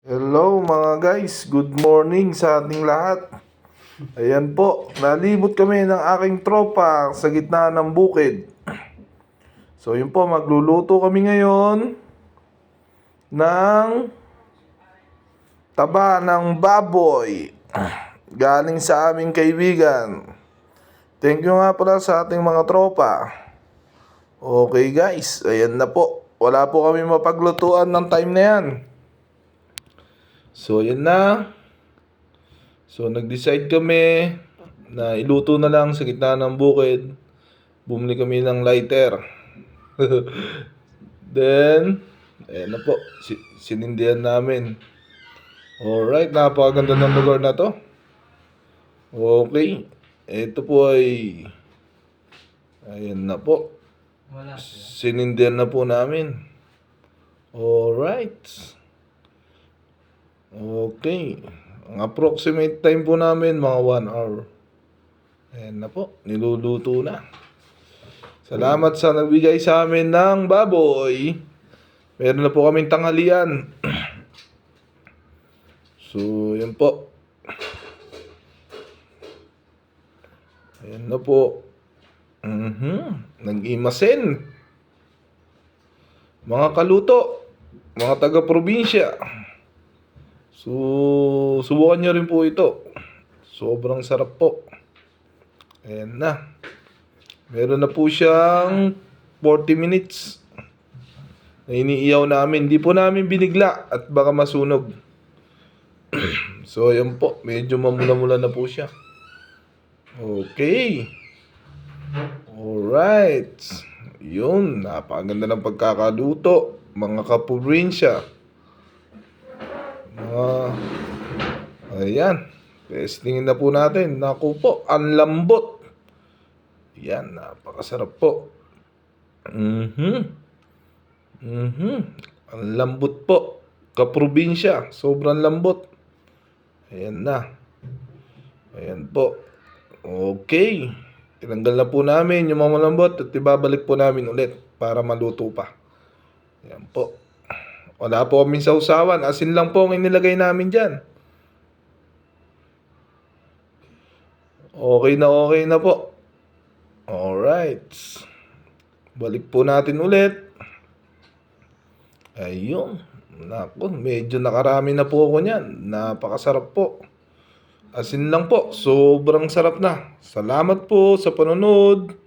Hello mga guys, good morning sa ating lahat. Ayan po, nalibot kami ng aking tropa sa gitna ng bukid. So yun po, magluluto kami ngayon ng taba ng baboy galing sa aming kaibigan. Thank you nga pala sa ating mga tropa. Okay guys, ayan na po. Wala po kami mapaglutuan ng time na yan. So, yan na. So, nag-decide kami na iluto na lang sa gitna ng bukid. Bumili kami ng lighter. Then, ayan na po. Si- sinindihan namin. Alright, napakaganda ng lugar na to. Okay. Ito po ay... Ayan na po. Wala. Sinindihan na po namin. Alright. Okay. Ang approximate time po namin, mga 1 hour. Ayan na po, niluluto na. Salamat sa nagbigay sa amin ng baboy. Meron na po kaming tanghalian. so, yan po. Ayan na po. Mhm. Nag-imasen. Mga kaluto, mga taga-probinsya. So, subukan nyo rin po ito. Sobrang sarap po. Ayan na. Meron na po siyang 40 minutes na iniiyaw namin. Hindi po namin binigla at baka masunog. so, ayan po. Medyo mamula-mula na po siya. Okay. Alright. Yun, napakaganda ng pagkakaluto. Mga kaprobinsya. Mga... Ayan. Testingin na po natin. Naku po, ang lambot. Yan, napakasarap po. Mhm. Mhm. Ang lambot po. Kaprobinsya. Sobrang lambot. Ayan na. Ayan po. Okay. Tinanggal na po namin yung mga malambot at ibabalik po namin ulit para maluto pa. Ayan po. Wala po kaming sausawan. Asin lang po ang inilagay namin dyan. Okay na okay na po. Alright. Balik po natin ulit. Ayun. Naku, medyo nakarami na po ako niyan. Napakasarap po. Asin lang po. Sobrang sarap na. Salamat po sa panonood.